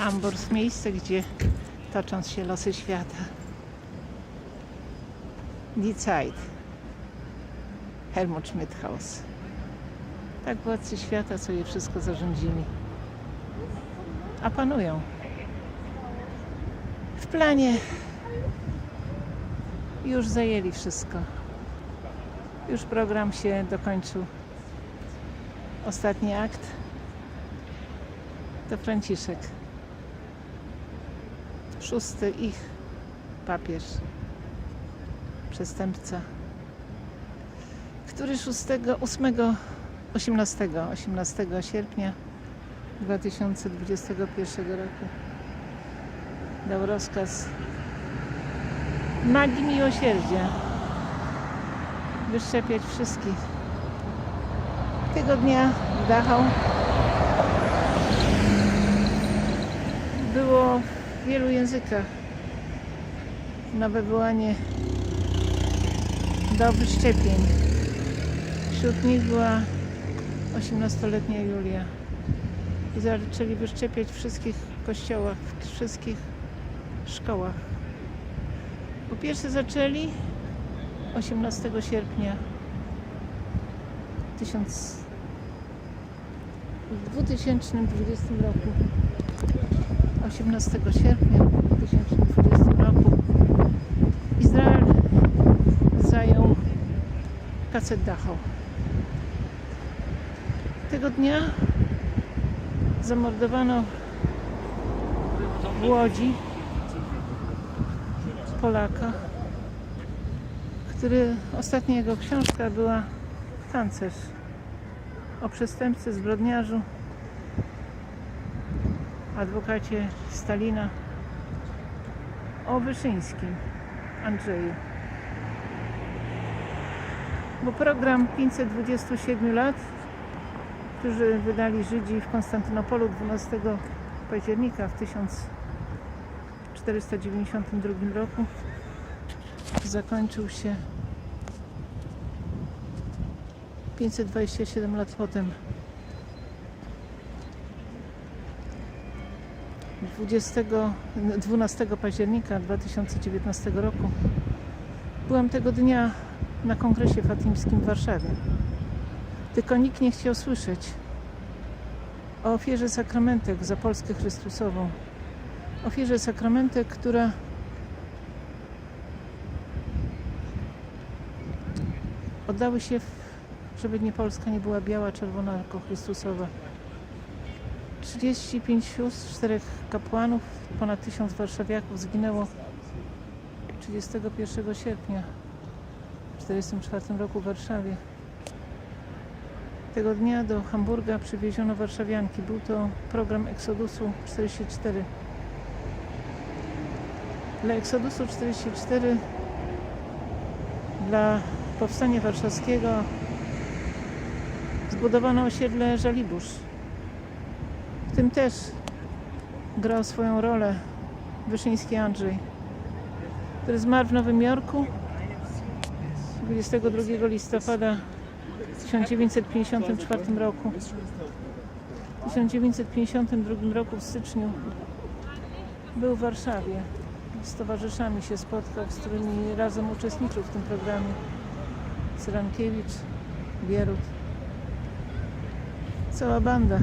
Ambors, miejsce, gdzie toczą się losy świata. Die Zeit. Helmut Schmidthaus. Tak władcy świata sobie wszystko zarządzili. A panują. W planie już zajęli wszystko. Już program się dokończył. Ostatni akt to Franciszek. Szósty ich papież, przestępca, który 6, 8, 18, 18 sierpnia 2021 roku dał rozkaz magii miłosierdzia wyszczepiać wszystkich. Tego dnia w Dachau było w wielu językach nawoływanie do wyszczepień. Wśród nich była 18-letnia Julia. I zaczęli wyszczepiać w wszystkich kościołach, w wszystkich szkołach. Po pierwsze zaczęli 18 sierpnia 1000 w 2020 roku 18 sierpnia 2020 roku Izrael zajął Kacet Dachau. Tego dnia zamordowano w Łodzi Polaka, który ostatnia jego książka była Tancerz o przestępcy, zbrodniarzu, adwokacie Stalina, o Wyszyńskim Andrzeju. Bo program 527 lat, którzy wydali Żydzi w Konstantynopolu 12 października w 1492 roku, zakończył się 527 lat potem. 20, 12 października 2019 roku byłam tego dnia na kongresie fatimskim w Warszawie. Tylko nikt nie chciał słyszeć o ofierze sakramentek za Polskę Chrystusową. Ofierze sakramentek, która oddały się, w, żeby nie Polska nie była biała, czerwona, tylko Chrystusowa. 35 sióstr, 4 kapłanów, ponad 1000 warszawiaków zginęło 31 sierpnia w 1944 roku w Warszawie. Tego dnia do Hamburga przywieziono warszawianki. Był to program Eksodusu 44. Dla Eksodusu 44, dla Powstania Warszawskiego zbudowano osiedle Żaliborz. Tym też grał swoją rolę Wyszyński Andrzej, który zmarł w Nowym Jorku 22 listopada w 1954 roku. W 1952 roku w styczniu był w Warszawie. Z towarzyszami się spotkał, z którymi razem uczestniczył w tym programie. Cyrankiewicz, Bierut. Cała banda.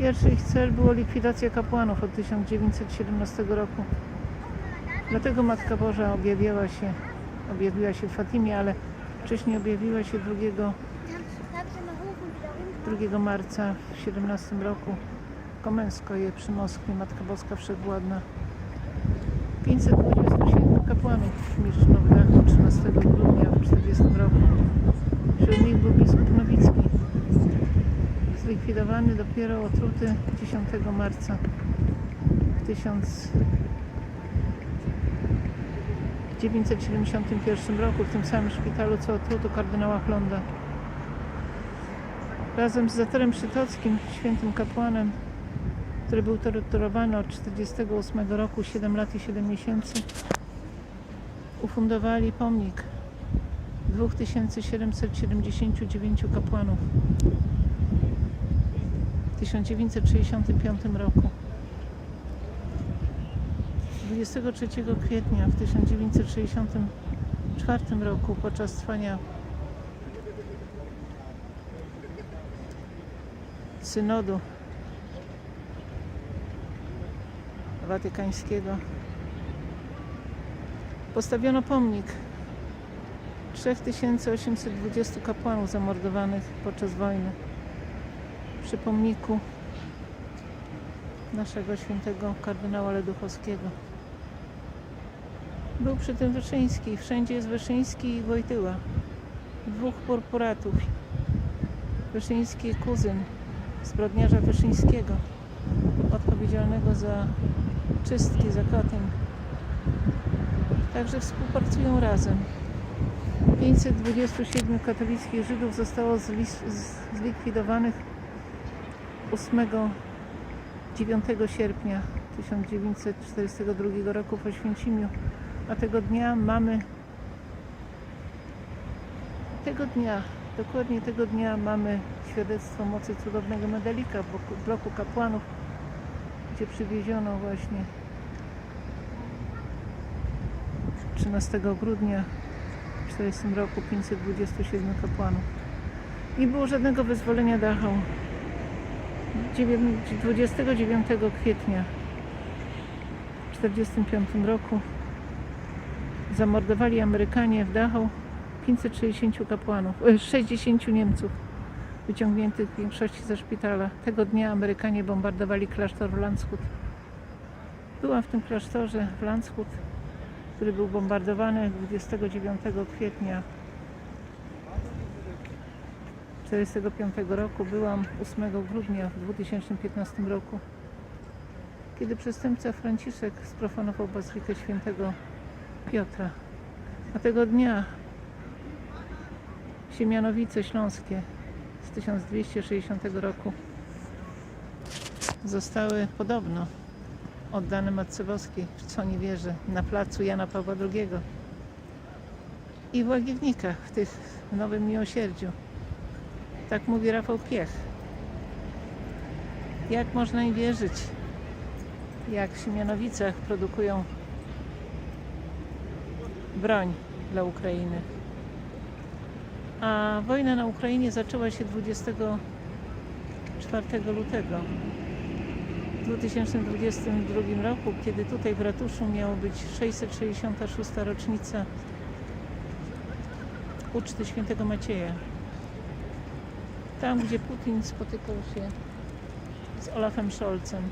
Pierwszy ich cel było likwidacja kapłanów od 1917 roku. Dlatego Matka Boża objawiła się, objawiła się w Fatimie, ale wcześniej objawiła się 2, 2 marca w 17 roku. Komensko je przy Moskwie, Matka Boska Wszechwładna. 527 kapłanów w Mieszczynowach 13 grudnia w 40 roku. Wśród nich był biskup. Zlikwidowany dopiero otruty 10 marca 1971 roku w tym samym szpitalu co otruto kardynała Chlonda. Razem z Zatorem Przytockim, świętym kapłanem, który był torturowany od 1948 roku 7 lat i 7 miesięcy, ufundowali pomnik 2779 kapłanów 1965 roku. 23 kwietnia w 1964 roku podczas trwania synodu watykańskiego postawiono pomnik 3820 kapłanów zamordowanych podczas wojny przy pomniku naszego świętego kardynała Leduchowskiego. Był przy tym Wyszyński, wszędzie jest Wyszyński i Wojtyła. Dwóch purpuratów. Wyszyński kuzyn zbrodniarza Wyszyńskiego, odpowiedzialnego za czystki za Katyn. Także współpracują razem. 527 katolickich Żydów zostało zlikwidowanych 8 9 sierpnia 1942 roku w Oświęcimiu, a tego dnia mamy tego dnia, dokładnie tego dnia mamy świadectwo mocy cudownego medalika w bloku- kapłanów, gdzie przywieziono właśnie 13 grudnia w 1940 roku 527 kapłanów. Nie było żadnego wyzwolenia Dachau. 9 29 kwietnia w 1945 roku zamordowali Amerykanie w Dachau 560 kapłanów, e, 60 Niemców wyciągniętych w większości ze szpitala. Tego dnia Amerykanie bombardowali klasztor w Landshut. Byłam w tym klasztorze w Landshut, który był bombardowany 29 kwietnia 1945 roku. Byłam 8 grudnia w 2015 roku, kiedy przestępca Franciszek sprofanował bazylikę świętego Piotra. A tego dnia Siemianowice Śląskie z 1260 roku zostały podobno oddane Matce Boskiej, w co nie wierzę, na placu Jana Pawła II i w Łagiewnikach, w tych w Nowym Miłosierdziu. Tak mówi Rafał Piech. Jak można im wierzyć? Jak w Siemianowicach produkują broń dla Ukrainy. A wojna na Ukrainie zaczęła się 24 lutego w 2022 roku, kiedy tutaj w ratuszu miało być 666. rocznica uczty świętego Macieja. Tam, gdzie Putin spotykał się z Olafem Scholzem.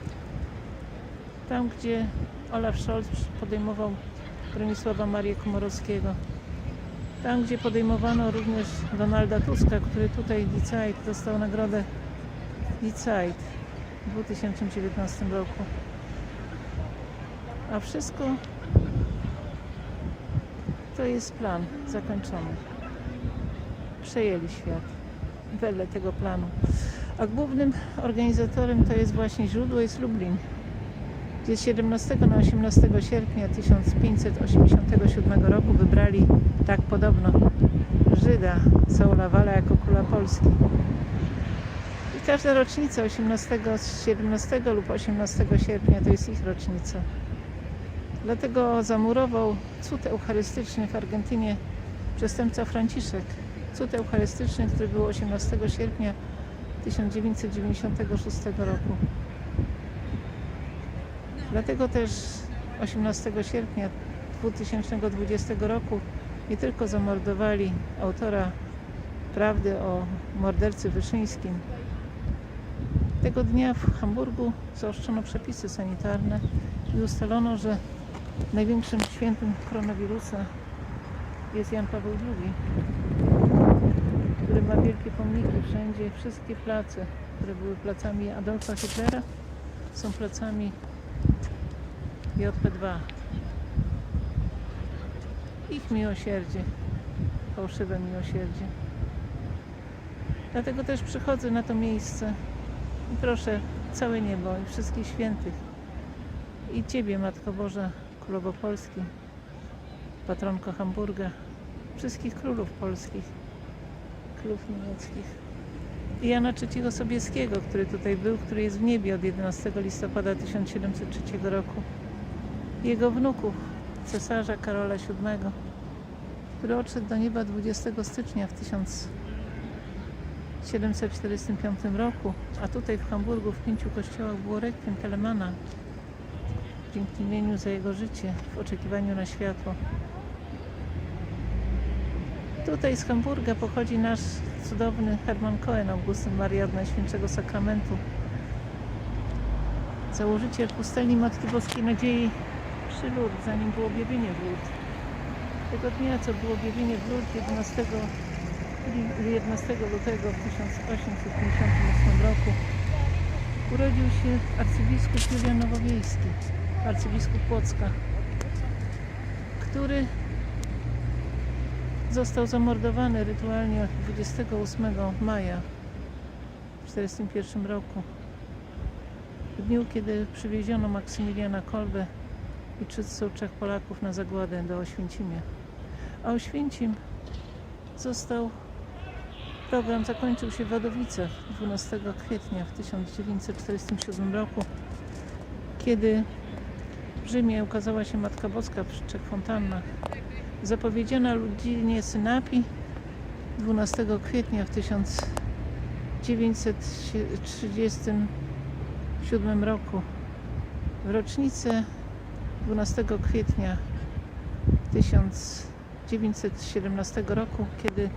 Tam, gdzie Olaf Scholz podejmował Bronisława Marię Komorowskiego. Tam, gdzie podejmowano również Donalda Tuska, który tutaj Zeit dostał nagrodę Zeit w 2019 roku. A wszystko to jest plan zakończony. Przejęli świat wedle tego planu. A głównym organizatorem to jest właśnie źródło jest Lublin, gdzie z 17 na 18 sierpnia 1587 roku wybrali, tak podobno, Żyda Saula Wala jako króla Polski. I każda rocznica 18, 17 lub 18 sierpnia to jest ich rocznica. Dlatego zamurował cud eucharystyczny w Argentynie przestępca Franciszek. Cud eucharystyczny, który był 18 sierpnia 1996 roku. Dlatego też 18 sierpnia 2020 roku nie tylko zamordowali autora prawdy o mordercy Wyszyńskim. Tego dnia w Hamburgu zaostrzono przepisy sanitarne i ustalono, że największym świętym koronawirusa jest Jan Paweł II, który ma wielkie pomniki wszędzie. Wszystkie place, które były placami Adolfa Hitlera, są placami JP2. Ich miłosierdzie, fałszywe miłosierdzie. Dlatego też przychodzę na to miejsce i proszę całe niebo i wszystkich świętych i Ciebie, Matko Boża, Królowo Polski, patronko Hamburga, wszystkich królów polskich, królów niemieckich i Jana III Sobieskiego, który tutaj był, który jest w niebie od 11 listopada 1703 roku. jego wnuków, cesarza Karola VII, który odszedł do nieba 20 stycznia w 1745 roku, a tutaj w Hamburgu w pięciu kościołach było rekwiem Telemana w dziękczynieniu za jego życie w oczekiwaniu na światło. Tutaj z Hamburga pochodzi nasz cudowny Hermann Cohen, Augustyn Marian Najświętszego Sakramentu, założyciel pustelni Matki Boskiej Nadziei przy Lourdes, zanim było objawienie w Lourdes. Tego dnia, co było objawienie w Lourdes 11, li- 11 lutego w 1858 roku, urodził się arcybiskup Julian Nowowiejski, arcybiskup Płocka, który został zamordowany rytualnie 28 maja w 1941 roku. W dniu, kiedy przywieziono Maksymiliana Kolbę i 303 Polaków na zagładę do Oświęcimia. A Oświęcim został, program zakończył się w Wadowicach 12 kwietnia w 1947 roku, kiedy w Rzymie ukazała się Matka Boska przy trzech fontannach. Zapowiedziana ludzinie Synapi 12 kwietnia w 1937 roku. W rocznicę 12 kwietnia 1917 roku, kiedy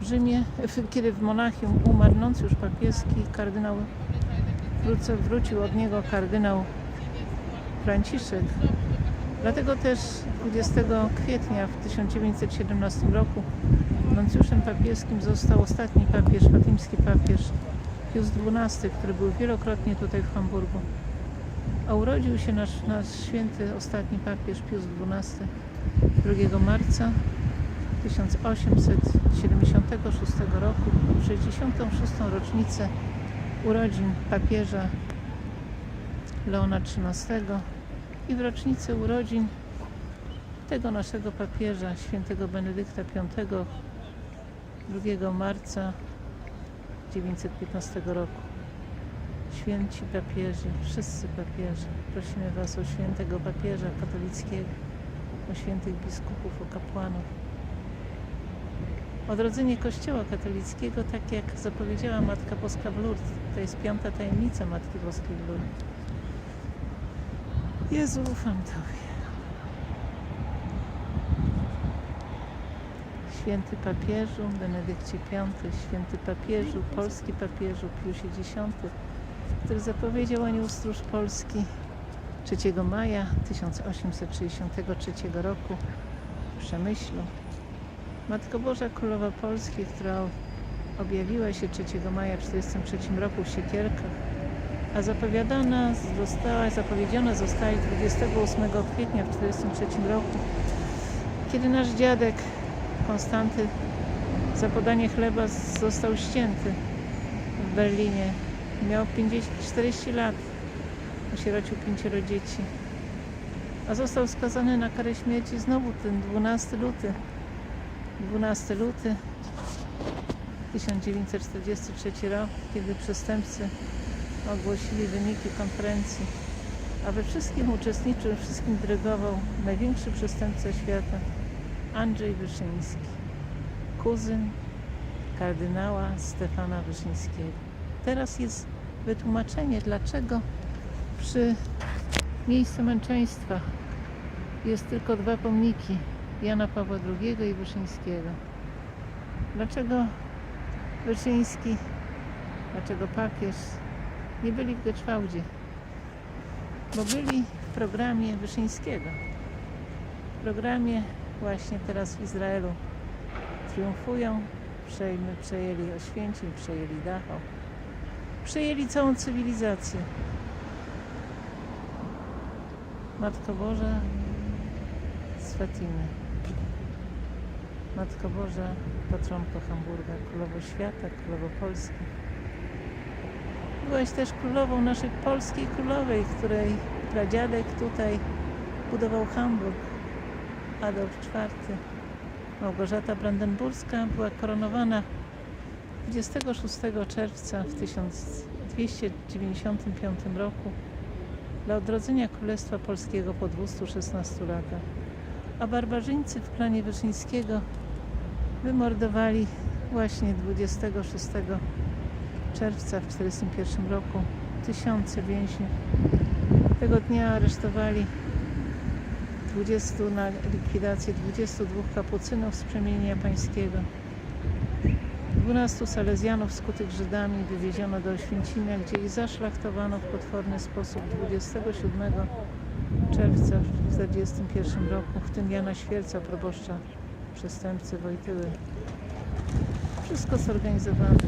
w Rzymie, kiedy w Monachium umarł nuncjusz papieski, kardynał wrócił od niego kardynał Franciszek. Dlatego też 20 kwietnia w 1917 roku nuncjuszem papieskim został ostatni papież, fatimski papież Pius XII, który był wielokrotnie tutaj w Hamburgu. A urodził się nasz, nasz święty ostatni papież Pius XII 2 marca 1876 roku, w 66. rocznicę urodzin papieża Leona XIII i w rocznicę urodzin tego naszego papieża, świętego Benedykta V 2 marca 915 roku. Święci papieży, wszyscy papieże, prosimy Was o świętego papieża katolickiego, o świętych biskupów, o kapłanów. Odrodzenie Kościoła katolickiego, tak jak zapowiedziała Matka Boska w Lourdes, to jest piąta tajemnica Matki Boskiej w Lourdes. Jezu, ufam Tobie. Święty papieżu Benedykcie V, święty papieżu, polski papieżu Piusie X, który zapowiedział anioł stróż Polski 3 maja 1863 roku w Przemyślu. Matko Boża Królowa Polski, która objawiła się 3 maja w 1943 roku w Siekierkach, a zapowiadana została, zapowiedziana została 28 kwietnia w 1943 roku, kiedy nasz dziadek Konstanty za podanie chleba został ścięty w Berlinie. Miał 50, 40 lat, osierocił pięcioro dzieci, a został skazany na karę śmierci znowu ten 12 luty. 12 luty 1943 rok, kiedy przestępcy ogłosili wyniki konferencji, a we wszystkim uczestniczył, wszystkim dyrygował największy przestępca świata, Andrzej Wyszyński, kuzyn kardynała Stefana Wyszyńskiego. Teraz jest wytłumaczenie, dlaczego przy miejscu męczeństwa jest tylko dwa pomniki Jana Pawła II i Wyszyńskiego. Dlaczego Wyszyński, dlaczego papież nie byli w Geczwałdzie? Bo byli w programie Wyszyńskiego. W programie właśnie teraz w Izraelu triumfują, przejmy, przejęli Oświęcim, przejęli Dachau, przejęli całą cywilizację. Matko Boża z Fatimy. Matko Boża, patronko Hamburga, królowo świata, królowo Polski. Byłaś też królową naszej polskiej królowej, której pradziadek tutaj budował Hamburg. Adolf IV. Małgorzata Brandenburska była koronowana 26 czerwca w 1295 roku dla odrodzenia Królestwa Polskiego po 216 latach. A barbarzyńcy w klanie Wyszyńskiego wymordowali właśnie 26 czerwca w 1941 roku tysiące więźniów. Tego dnia aresztowali 20 na likwidację 22 kapucynów z przemienienia pańskiego. 12 salezjanów skutych Żydami wywieziono do Oświęcimia, gdzie ich zaszlachtowano w potworny sposób 27 czerwca w 1941 roku, w tym Jana Świerca, proboszcza przestępcy Wojtyły. Wszystko zorganizowane